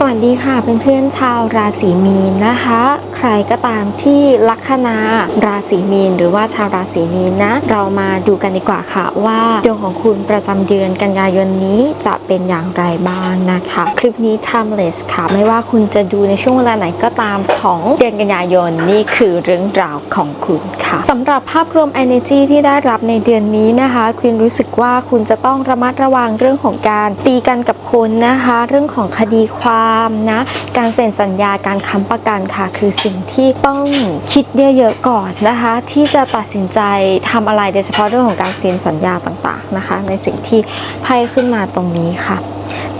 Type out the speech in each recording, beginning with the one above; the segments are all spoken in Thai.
สวัสดีค่ะเพื่อนๆชาวราศีมีนนะคะ ใครก็ตามที่ลัคนาราศีมีน หรือว่าชาวราศีมีนนะ เรามาดูกันดีกว่าค่ะว่าดวงของคุณประจำเดือนกันยายนนี้จะเป็นอย่างไรบ้างนะคะ คลิปนี้ timeless ค่ะ ไม่ว่าคุณจะดูในช่วงเวลาไหนก็ตามของเดือนกันยายนนี่คือเรื่องราวของคุณค่ะสำหรับภาพรวม energy ที่ได้รับในเดือนนี้นะคะ คุณรู้สึกว่าคุณจะต้องระมัดระวังเรื่องของการตีกันกับคนนะคะ เรื่องของคดีความนะการเซ็นสัญญาการค้ำประกันค่ะ คือสิ่งที่ต้องคิดเยอะๆก่อนนะคะ ที่จะตัดสินใจทำอะไรโดยเฉพาะเรื่องของการเซ็นสัญญาต่างๆนะคะ ในสิ่งที่ไพ่ขึ้นมาตรงนี้ค่ะ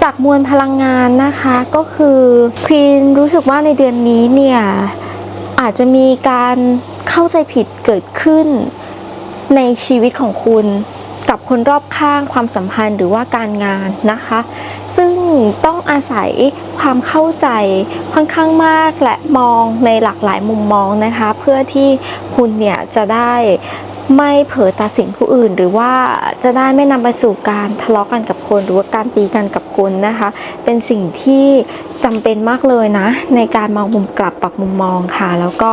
จากมวลพลังงานนะคะก็คือควีนรู้สึกว่าในเดือนนี้เนี่ยอาจจะมีการเข้าใจผิดเกิดขึ้นในชีวิตของคุณ กับคนรอบข้างความสัมพันธ์หรือว่าการงานนะคะ ซึ่งต้องอาศัยความเข้าใจค่อนข้างมากและมองในหลากหลายมุมมองนะคะ เพื่อที่คุณเนี่ยจะได้ไม่เผลอตัดสินผู้อื่น หรือว่าจะได้ไม่นำไปสู่การทะเลาะกันกับคน หรือว่าการตีกันกับคนนะคะ เป็นสิ่งที่จำเป็นมากเลยนะ ในการมองมุมกลับปรับมุมมองค่ะ แล้วก็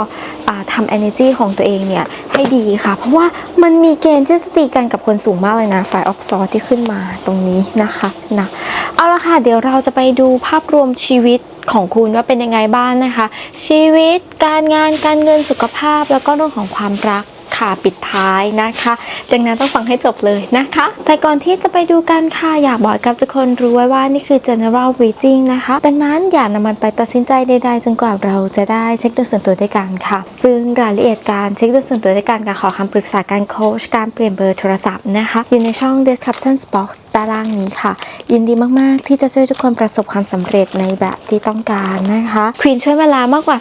ทำ energy ของตัวเองเนี่ย ให้ดีค่ะ เพราะว่ามันมีเกณฑ์ที่จะตีกันกับคนสูงมากเลยนะไฟออฟซอร์ที่ขึ้นมาตรงนี้นะคะนะเอาละค่ะ เดี๋ยวเราจะไปดูภาพรวมชีวิตของคุณว่าเป็นยังไงบ้างนะคะ ชีวิตการงานการเงินสุขภาพแล้วก็เรื่องของความรัก ค่ะปิดท้ายนะคะ ดังนั้นต้องฟังให้จบเลยนะคะ แต่ก่อนที่จะไปดูกันค่ะอยากบอกกับทุกคนรู้ไว้ว่านี่คือ general reading นะคะ ดังนั้นอย่านำมันไปตัดสินใจใดๆจนกว่าเราจะได้เช็คโดยส่วนตัวด้วยกันค่ะ ซึ่งรายละเอียดการเช็คโดยส่วนตัวด้วยกันการขอคำปรึกษาการโค้ชการเปลี่ยนเบอร์โทรศัพท์นะคะ อยู่ในช่อง description box ด้านล่างนี้ค่ะ ยินดีมากๆ ที่จะช่วยทุกคนประสบความสำเร็จในแบบที่ต้องการนะคะควีนช่วยเวลามากกว่า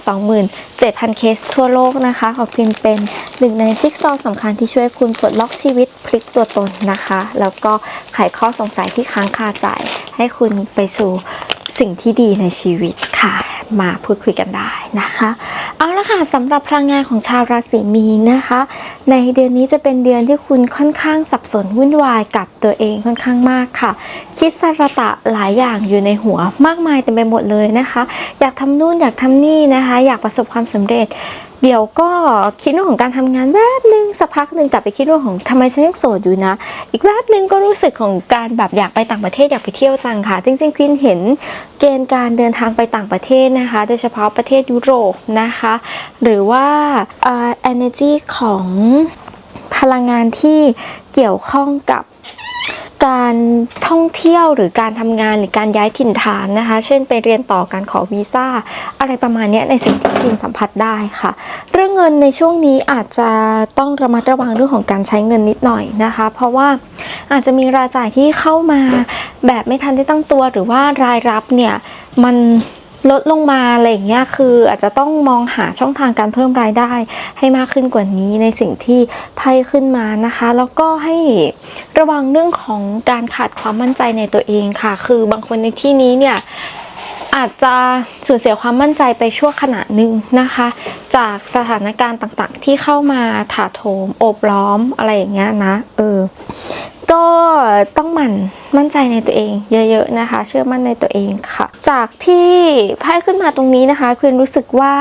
27,000 เคสทั่วโลกนะคะ ขอควีนเป็นหนึ่งในจิ๊กซอว์สำคัญที่ช่วยคุณปลดล็อกชีวิตพลิกตัวตนนะคะ แล้วก็ไขข้อสงสัยที่ค้างคาใจ ให้คุณไปสู่สิ่งที่ดีในชีวิตค่ะ มาพูดคุยกันได้นะคะ เอาละค่ะสำหรับพลังงานของชาวราศีมีนนะคะ ในเดือนนี้จะเป็นเดือนที่คุณค่อนข้างสับสนวุ่นวายกับตัวเองค่อนข้างมากค่ะ คิดสารตะหลายอย่างอยู่ในหัวมากมายเต็มไปหมดเลยนะคะ อยากทำนู่นอยากทำนี่นะคะ อยากประสบความสำเร็จ เดี๋ยวก็คิดเรื่องของการทำงานแวบหนึ่งสักพักหนึ่งกลับไปคิดเรื่องของทำไมฉันยังโสดอยู่นะ อีกแวบหนึ่งก็รู้สึกของการแบบอยากไปต่างประเทศอยากไปเที่ยวจังค่ะ จริงๆควินเห็นเกณฑ์การเดินทางไปต่างประเทศนะคะ โดยเฉพาะประเทศยุโรปนะคะ หรือว่าเอ่อ energy ของพลังงานที่เกี่ยวข้องกับ การท่องเที่ยวหรือการทำงานหรือการย้ายถิ่นฐานนะคะ เช่นไปเรียนต่อการขอวีซ่า อะไรประมาณนี้ในสิ่งที่พินสัมผัสได้ค่ะ เรื่องเงินในช่วงนี้อาจจะต้องระมัดระวังเรื่องของการใช้เงินนิดหน่อยนะคะ เพราะว่าอาจจะมีรายจ่ายที่เข้ามาแบบไม่ทันได้ตั้งตัว หรือว่ารายรับเนี่ยมัน ลดลงมาอะไรอย่างเงี้ยคืออาจจะต้องมองหาช่องทางการเพิ่มรายได้ให้มากขึ้นกว่านี้ในสิ่งที่ไพ่ขึ้นมานะคะ แล้วก็ให้ระวังเรื่องของการขาดความมั่นใจในตัวเองค่ะ คือบางคนในที่นี้เนี่ยอาจจะสูญเสียความมั่นใจไปชั่วขณะหนึ่งนะคะ จากสถานการณ์ต่างๆ ที่เข้ามาถาโถมโอบล้อมอะไรอย่างเงี้ยนะเออก็ต้องหมั่น มั่นใจในตัวเองเยอะๆนะคะ เชื่อมั่นในตัวเองค่ะ จากที่ไพ่ขึ้นมาตรงนี้นะคะ คุณรู้สึกว่า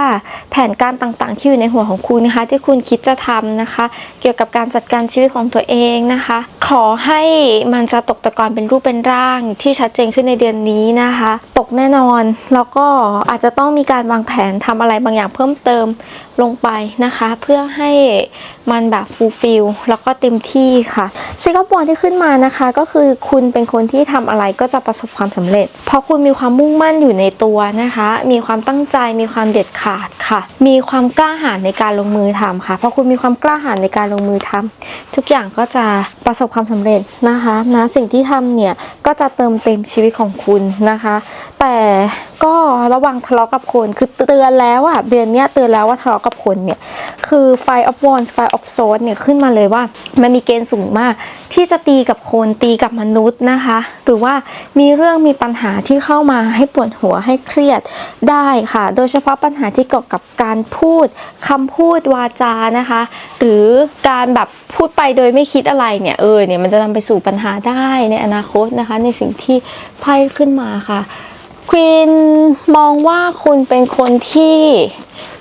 แผนการต่างๆ ที่อยู่ในหัวของคุณนะคะ ที่คุณคิดจะทำนะคะ เกี่ยวกับการจัดการชีวิตของตัวเองนะคะ ขอให้มันจะตกตะกอนเป็นรูปเป็นร่างที่ชัดเจนขึ้นในเดือนนี้นะคะ ตกแน่นอนแล้วก็อาจจะต้องมีการวางแผนทำอะไรบางอย่างเพิ่มเติมลงไปนะคะ เพื่อให้มันแบบฟูลฟิลแล้วก็เต็มที่ค่ะซิงคโปร์ที่ขึ้นมานะคะ ก็คือคุณเป็น็นคนที่ทำอะไรก็จะประสบความสำเร็จ เพราะคุณมีความมุ่งมั่นอยู่ในตัวนะคะ มีความตั้งใจมีความเด็ดขาดค่ะ มีความกล้าหาญในการลงมือทำค่ะ เพราะคุณมีความกล้าหาญในการลงมือทำทุกอย่างก็จะประสบความสำเร็จนะคะนะสิ่งที่ทำเนี่ยก็จะเติมเต็มชีวิตของคุณนะคะ แต่ ก็ระวังทะเลาะกับคน คือเตือนแล้วอะเดือนเนี้ยเตือนแล้วว่าทะเลาะกับคนเนี่ย คือไฟ of wands ไฟ of sword เนี่ยขึ้นมาเลยว่า มันมีเกณฑ์สูงมาก ที่จะตีกับคนตีกับมนุษย์นะคะ หรือว่ามีเรื่องมีปัญหาที่เข้ามาให้ปวดหัวให้เครียดได้ค่ะ โดยเฉพาะปัญหาที่เกี่ยวกับการพูดคำพูดวาจานะคะ หรือการแบบพูดไปโดยไม่คิดอะไรเนี่ยเออเนี่ยมันจะนำไปสู่ปัญหาได้ในอนาคตนะคะ ในสิ่งที่ไพ่ขึ้นมาค่ะ ควีนมองว่าคุณเป็นคนที่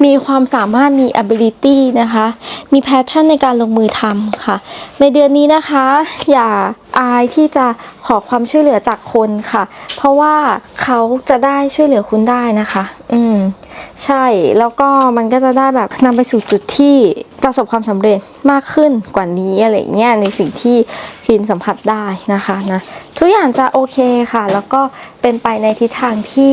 มีความสามารถมี ability นะคะ มี passion ในการลงมือทำค่ะ ในเดือนนี้นะคะ อย่าอายที่จะขอความช่วยเหลือจากคนค่ะ เพราะว่าเขาจะได้ช่วยเหลือคุณได้นะคะ อืม ใช่ แล้วก็มันก็จะได้แบบนำไปสู่จุดที่ประสบความสำเร็จมากขึ้นกว่านี้อะไรเงี้ยในสิ่งที่คินสัมผัสได้นะคะนะทุกอย่างจะโอเคค่ะ แล้วก็เป็นไปในทิศทางที่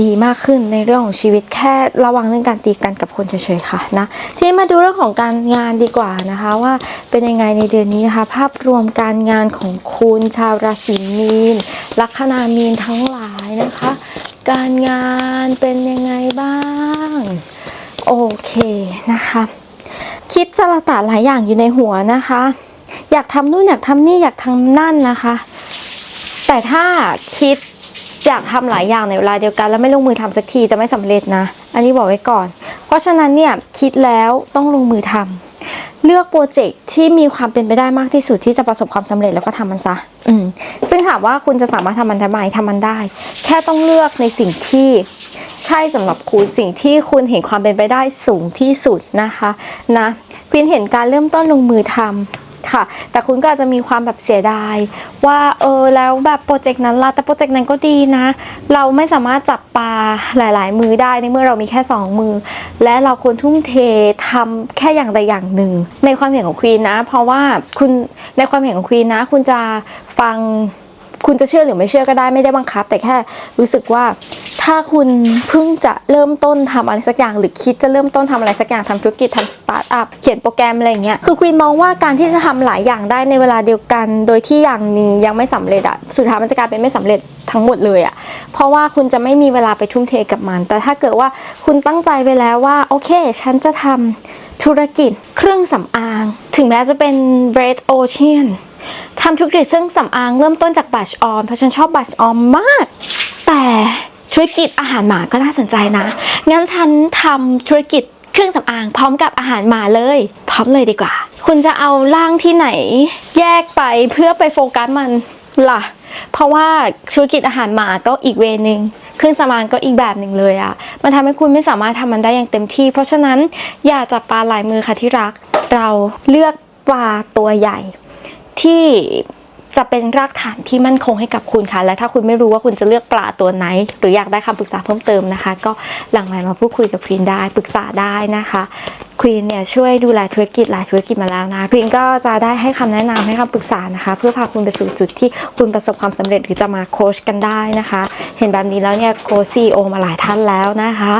ดีมากขึ้นในเรื่องของชีวิตแค่ระวังเรื่องการตีกันกับคนเฉยๆค่ะนะทีนี้มาดูเรื่องของการงานดีกว่านะคะว่าเป็นยังไงในเดือนนี้นะคะภาพรวมการงานของคุณชาวราศีมีนลัคนามีนทั้งหลายนะคะ การงานเป็นยังไงบ้าง โอเคนะคะ คิดสารตะหลายอย่างอยู่ในหัวนะคะ อยากทำนู่นอยากทำนี่อยากทำนั่นนะคะ แต่ถ้าคิด อยากทำหลายอย่างในเวลาเดียวกัน แล้วไม่ลงมือทำสักทีจะไม่สำเร็จนะ อันนี้บอกไว้ก่อน เพราะฉะนั้นเนี่ยคิดแล้วต้องลงมือทำเลือกโปรเจกต์ที่มีความเป็นไปได้มากที่สุดที่จะประสบความสำเร็จแล้วก็ทำมันซะอืมซึ่งถามว่าคุณจะสามารถทำมันได้ไหมทำมันได้ แค่ต้องเลือกในสิ่งที่ใช่สำหรับคุณสิ่งที่คุณเห็นความเป็นไปได้สูงที่สุดนะคะนะคุณเห็นการเริ่มต้นลงมือทำ ค่ะ แต่คุณก็อาจจะมีความแบบเสียดาย ว่าเออแล้วแบบโปรเจกต์นั้นละแต่โปรเจกต์นั้นก็ดีนะ เราไม่สามารถจับปลาหลาย ๆ มือได้ในเมื่อเรามีแค่สองมือ และเราควรทุ่มเททำแค่อย่างใดอย่างหนึ่ง ในความเห็นของควีนนะ เพราะว่าคุณในความเห็นของควีนนะ คุณจะฟัง คุณจะเชื่อหรือไม่เชื่อก็ได้ไม่ได้บังคับ แต่แค่รู้สึกว่าถ้าคุณเพิ่งจะเริ่มต้นทำอะไรสักอย่าง หรือคิดจะเริ่มต้นทำอะไรสักอย่างทำธุรกิจทำสตาร์ทอัพเขียนโปรแกรมอะไรเงี้ยคือควีนมองว่าการที่จะทำหลายอย่างได้ในเวลาเดียวกัน โดยที่อย่างหนึ่งยังไม่สำเร็จอะสุดท้ายมันจะกลายเป็นไม่สำเร็จทั้งหมดเลยอะเพราะว่าคุณจะไม่มีเวลาไปทุ่มเทกับมัน แต่ถ้าเกิดว่าคุณตั้งใจไปแล้วว่าโอเค ฉันจะทำธุรกิจเครื่องสำอาง ถึงแม้จะเป็น Red Ocean ทำธุรกิจเครื่องสำอางเริ่มต้นจากบัชออมเพราะฉันชอบบัชออมมาก แต่ธุรกิจอาหารหมาก็น่าสนใจนะ งั้นฉันทำธุรกิจเครื่องสำอางพร้อมกับอาหารหมาเลย พร้อมเลยดีกว่า คุณจะเอาร่างที่ไหน แยกไปเพื่อไปโฟกัสมันล่ะ เพราะว่าธุรกิจอาหารหมาก็อีกเวนึงเครื่องสำอางก็อีกแบบหนึ่งเลยอะมันทำให้คุณไม่สามารถทำมันได้อย่างเต็มที่ เพราะฉะนั้นอย่าจับปลาหลายมือค่ะที่รัก เราเลือกปลาตัวใหญ่ ที่จะเป็นรากฐานที่มั่นคงให้กับคุณค่ะ และถ้าคุณไม่รู้ว่าคุณจะเลือกปลาตัวไหน หรืออยากได้คำปรึกษาเพิ่มเติมนะคะ ก็หลังไลน์มาพูดคุยกับควีนได้ปรึกษาได้นะคะควีนเนี่ยช่วยดูแลธุรกิจหลายธุรกิจมาแล้วนะควีนก็จะได้ให้คำแนะนำให้คำปรึกษานะคะ เพื่อพาคุณไปสู่จุดที่คุณประสบความสำเร็จหรือจะมาโค้ชกันได้นะคะ เห็นแบบนี้แล้วเนี่ยโค้ชซีโอมาหลายท่านแล้วนะคะ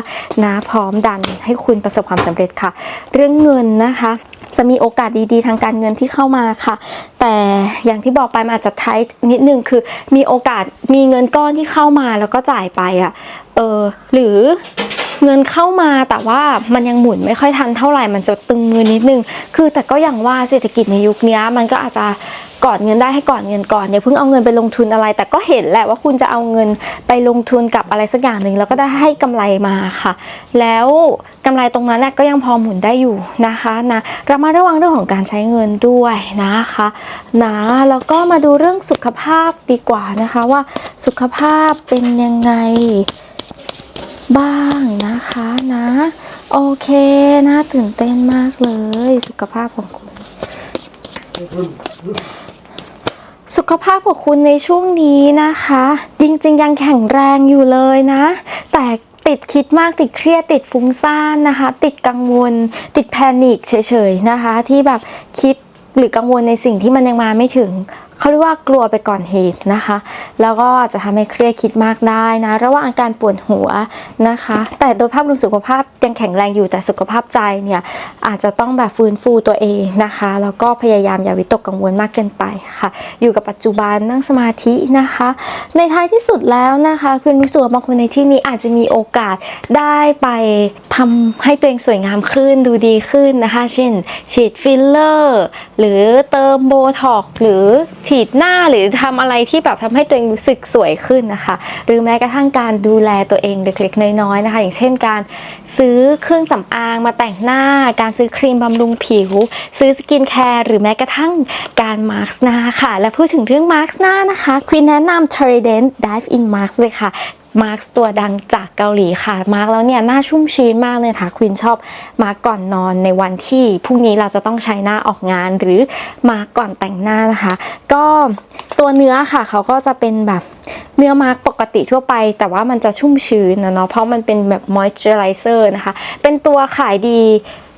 นะพร้อมดันให้คุณประสบความสำเร็จค่ะ เรื่องเงินนะคะ จะมีโอกาสดีๆ ทางการเงินที่เข้ามาค่ะ แต่อย่างที่บอกไปมันอาจจะไทท์นิดนึงคือมีโอกาสมีเงินก้อนที่เข้ามาแล้วก็จ่ายไปอะ่ะเออหรือเงินเข้ามาแต่ว่ามันยังหมุนไม่ค่อยทันเท่าไหร่มันจะตึงมือนิดนึง คือแต่ก็อย่างว่าเศรษฐกิจในยุคนี้มันก็อาจจะ ก่อนเงินได้ให้ก่อนเงินก่อนอย่าเพิ่งเอาเงินไปลงทุนอะไร แต่ก็เห็นแหละว่าคุณจะเอาเงินไปลงทุนกับอะไรสักอย่างหนึ่งแล้วก็ได้ให้กำไรมาค่ะ แล้วกำไรตรงนั้นก็ยังพอหมุนได้อยู่นะคะนะเรามาระวังเรื่องของการใช้เงินด้วยนะคะนะแล้วก็มาดูเรื่องสุขภาพดีกว่านะคะว่าสุขภาพเป็นยังไงบ้างนะคะนะโอเคน่าตื่นเต้นมากเลยสุขภาพของคุณ สุขภาพของคุณในช่วงนี้นะคะ จริงๆ ยังแข็งแรงอยู่เลยนะ แต่ติดคิดมากติดเครียดติดฟุ้งซ่านนะคะ ติดกังวล ติดแพนิคเฉยๆนะคะ ที่แบบคิดหรือกังวลในสิ่งที่มันยังมาไม่ถึง เขาเรียกว่ากลัวไปก่อนเหตุนะคะ แล้วก็อาจจะทำให้เครียดคิดมากได้นะระหว่างอาการปวดหัวนะคะ แต่โดยภาพรวมสุขภาพยังแข็งแรงอยู่แต่สุขภาพใจเนี่ยอาจจะต้องแบบฟื้นฟูตัวเองนะคะ แล้วก็พยายามอย่าวิตกกังวลมากเกินไปค่ะ อยู่กับปัจจุบันนั่งสมาธินะคะ ในท้ายที่สุดแล้วนะคะคือรู้สึกว่าบางคนในที่นี้อาจจะมีโอกาสได้ไปทำให้ตัวเองสวยงามขึ้นดูดีขึ้นนะคะ เช่น ฉีดฟิลเลอร์ หรือเติมโบท็อกหรือฉีดหน้าหรือทำอะไรที่แบบทำให้ตัวเองรู้สึกสวยขึ้นนะคะ หรือแม้กระทั่งการดูแลตัวเองเล็กๆน้อยๆนะคะ อย่างเช่นการซื้อเครื่องสำอางมาแต่งหน้า การซื้อครีมบำรุงผิว ซื้อสกินแคร์หรือแม้กระทั่งการมาร์กหน้าค่ะ และพูดถึงเรื่องมาร์กหน้านะคะควีนแนะนำ Trident Dive in Mask เลยค่ะ มาร์กตัวดังจากเกาหลีค่ะ มาร์กแล้วเนี่ยหน้าชุ่มชื้นมากเลยค่ะควีนชอบมาร์กก่อนนอนในวันที่พรุ่งนี้เราจะต้องใช้หน้าออกงานหรือมาร์กก่อนแต่งหน้านะคะ ก็ตัวเนื้อค่ะเขาก็จะเป็นแบบเนื้อมาร์กปกติทั่วไป แต่ว่ามันจะชุ่มชื้นนะเนาะเพราะมันเป็นแบบมอยเจอไรเซอร์นะคะ เป็นตัวขายดี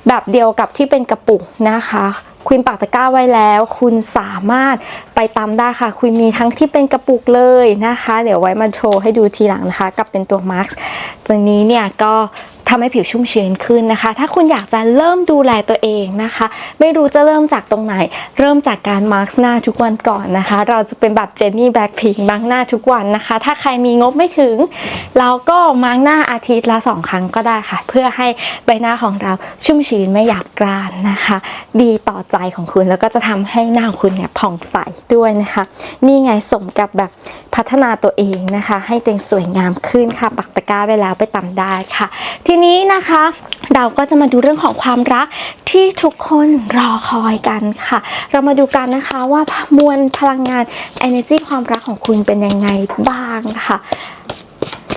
แบบเดียวกับที่เป็นกระปุกนะคะคุณปักตะกร้าไว้แล้ว คุณสามารถไปตามได้ค่ะ คุณมีทั้งที่เป็นกระปุกเลยนะคะ เดี๋ยวไว้มาโชว์ให้ดูทีหลังนะคะ กับเป็นตัวมาร์กตัวนี้เนี่ยก็ ทำให้ผิวชุ่มชื้นขึ้นนะคะ ถ้าคุณอยากจะเริ่มดูแลตัวเองนะคะ ไม่รู้จะเริ่มจากตรงไหน เริ่มจากการมาร์กหน้าทุกวันก่อนนะคะ เราจะเป็นแบบเจนนี่แบล็คพิงมาร์กหน้าทุกวันนะคะ ถ้าใครมีงบไม่ถึง เราก็มาร์กหน้าอาทิตย์ละสองครั้งก็ได้ค่ะ เพื่อให้ใบหน้าของเราชุ่มชื้นไม่หยาบกร้านนะคะ ดีต่อใจของคุณแล้วก็จะทำให้หน้าของคุณเนี่ยผ่องใสด้วยนะคะ นี่ไงสมกับแบบพัฒนาตัวเองนะคะ ให้ตัวเองสวยงามขึ้นค่ะ ปักตะกร้าไปแล้วไปตาได้ค่ะที่นี้นะคะ เราก็จะมาดูเรื่องของความรักที่ทุกคนรอคอยกันค่ะ เรามาดูกันนะคะว่ามวลพลังงาน energy ความรักของคุณเป็นยังไงบ้างค่ะ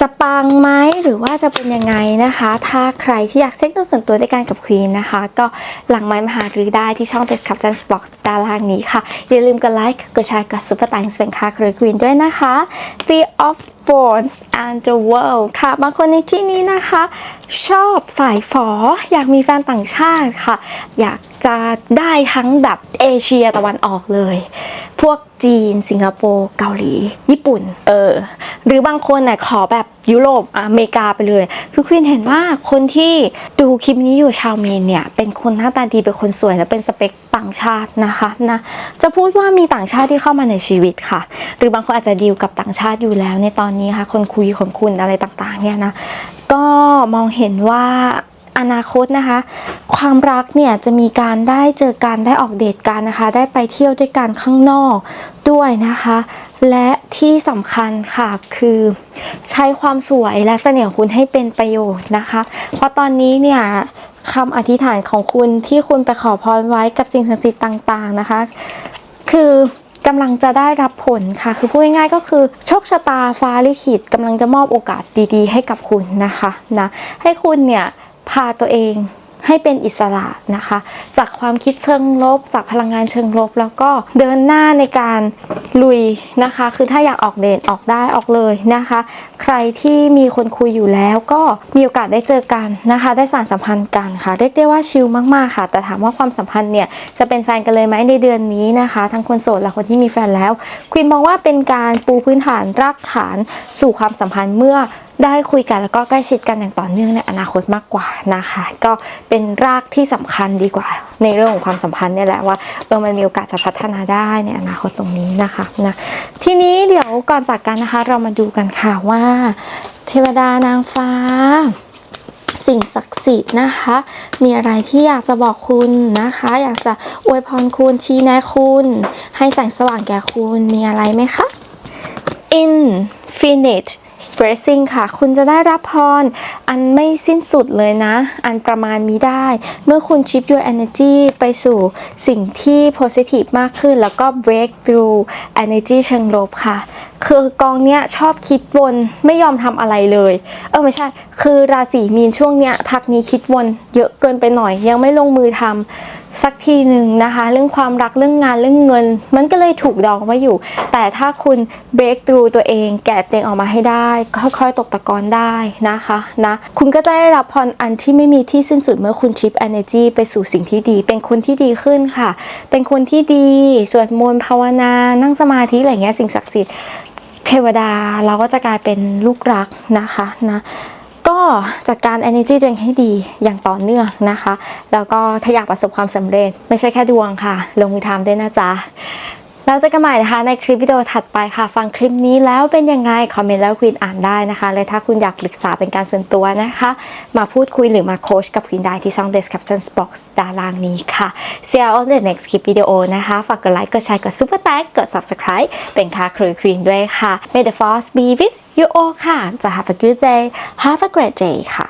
จะปังไหมหรือว่าจะเป็นยังไงนะคะ ถ้าใครที่อยากเช็คดวงส่วนตัวด้วยกันกับควีนนะคะ ก็หลังไม้มาหารือได้ที่ช่อง Description Box ด้านล่างนี้ค่ะ อย่าลืมกดไลค์กดแชร์กดซุปเปอร์ตังค์เป็นค่าครูควีนด้วยนะคะ The of Bones and the World ค่ะ บางคนในที่นี้นะคะ ชอบสายฝอ อยากมีแฟนต่างชาติค่ะ อยากจะได้ทั้งแบบเอเชียตะวันออกเลย พวกจีน สิงคโปร์เกาหลี ญี่ปุ่น เออ หรือบางคนเนี่ยขอแบบยุโรปอเมริกาไปเลย คือควีนเห็นว่าคนที่ดูคลิปนี้อยู่ชาวเมีนเนี่ย เป็นคนหน้าตาดีเป็นคนสวยและเป็นสเปคต่างชาตินะคะนะจะพูดว่ามีต่างชาติที่เข้ามาในชีวิตค่ะ หรือบางคนอาจจะดีลกับต่างชาติอยู่แล้วในตอนนี้ค่ะ คนคุยคนคุณอะไรต่างๆเนี่ยนะก็มองเห็นว่า อนาคตนะคะ ความรักเนี่ยจะมีการได้เจอกันได้ออกเดทกันนะคะ ได้ไปเที่ยวด้วยกันข้างนอกด้วยนะคะ และที่สำคัญค่ะคือใช้ความสวยและเสน่ห์ของคุณให้เป็นประโยชน์นะคะ เพราะตอนนี้เนี่ยคำอธิษฐานของคุณที่คุณไปขอพรไว้กับสิ่งศักดิ์สิทธิ์ต่างๆนะคะ คือกำลังจะได้รับผลค่ะ คือพูดง่ายๆก็คือโชคชะตาฟ้าลิขิตกำลังจะมอบโอกาสดีๆ ให้กับคุณนะคะนะให้คุณเนี่ย พาตัวเองให้เป็นอิสระนะคะ จากความคิดเชิงลบ จากพลังงานเชิงลบ แล้วก็เดินหน้าในการลุยนะคะ คือถ้าอยากออกเดทออกได้ออกเลยนะคะ ใครที่มีคนคุยอยู่แล้วก็มีโอกาสได้เจอกันนะคะ ได้สานสัมพันธ์กันค่ะ เรียกได้ว่าชิลมากๆค่ะ แต่ถามว่าความสัมพันธ์เนี่ยจะเป็นแฟนกันเลยไหมในเดือนนี้นะคะ ทั้งคนโสดและคนที่มีแฟนแล้วควีนมองว่าเป็นการปูพื้นฐานรากฐานสู่ความสัมพันธ์เมื่อ ได้คุยกันแล้วก็ใกล้ชิดกันอย่างต่อเนื่องในอนาคตมากกว่านะคะ ก็เป็นรากที่สำคัญดีกว่า ในเรื่องของความสัมพันธ์เนี่ยแหละว่าเออมันมีโอกาสจะพัฒนาได้ในอนาคตตรงนี้นะคะนะทีนี้เดี๋ยวก่อนจากกันนะคะ เรามาดูกันค่ะว่า เทวดานางฟ้า สิ่งศักดิ์สิทธิ์นะคะ มีอะไรที่อยากจะบอกคุณนะคะ อยากจะอวยพรคุณชี้แนะคุณ ให้แสงสว่างแก่คุณมีอะไรไหมคะ Infinite Blessing ค่ะ คุณจะได้รับพรอันไม่สิ้นสุดเลยนะ อันประมาณมีได้ เมื่อคุณ shift your energy ไปสู่สิ่งที่ positive มากขึ้น แล้วก็ break through energy เชิงลบค่ะคือกองเนี้ยชอบคิดวนไม่ยอมทำอะไรเลย เออไม่ใช่ คือราศีมีนช่วงเนี้ยพักนี้คิดวนเยอะเกินไปหน่อย ยังไม่ลงมือทำสักทีหนึ่งนะคะ เรื่องความรักเรื่องงานเรื่องเงิน มันก็เลยถูกดองไว้อยู่ แต่ถ้าคุณ break through ตัวเองแกะเตียงออกมาให้ได้ ค่อยๆตกตะกอนได้นะคะนะคุณก็จะได้รับพรอันที่ไม่มีที่สิ้นสุดเมื่อคุณชิป energy ไปสู่สิ่งที่ดี เป็นคนที่ดีขึ้นค่ะ เป็นคนที่ดีสวดมนต์ภาวนานั่งสมาธิอะไรเงี้ยสิ่งศักดิ์สิทธิ์ เทวดาเราก็จะกลายเป็นลูกรักนะคะนะก็จัดการ energy ตัวเองให้ดีอย่างต่อเนื่องนะคะ แล้วก็ถ้าอยากประสบความสำเร็จ ไม่ใช่แค่ดวงค่ะ ลงมือทำด้วยนะจ๊ะ แล้วเจอกันใหม่นะคะในคลิปวิดีโอถัดไปค่ะ ฟังคลิปนี้แล้วเป็นยังไง คอมเมนต์แล้วควีนอ่านได้นะคะและถ้าคุณอยากปรึกษาเป็นการส่วนตัวนะคะ มาพูดคุยหรือมาโค้ชกับควีนได้ที่ช่อง description box ด้านล่างนี้ค่ะ See you on the next clip video นะคะ ฝากกดไลค์กดแชร์กด super thank กด subscribe เป็นค่าครูควีนด้วยค่ะ May the force be with you all ค่ะจะ have a good day have a great day ค่ะ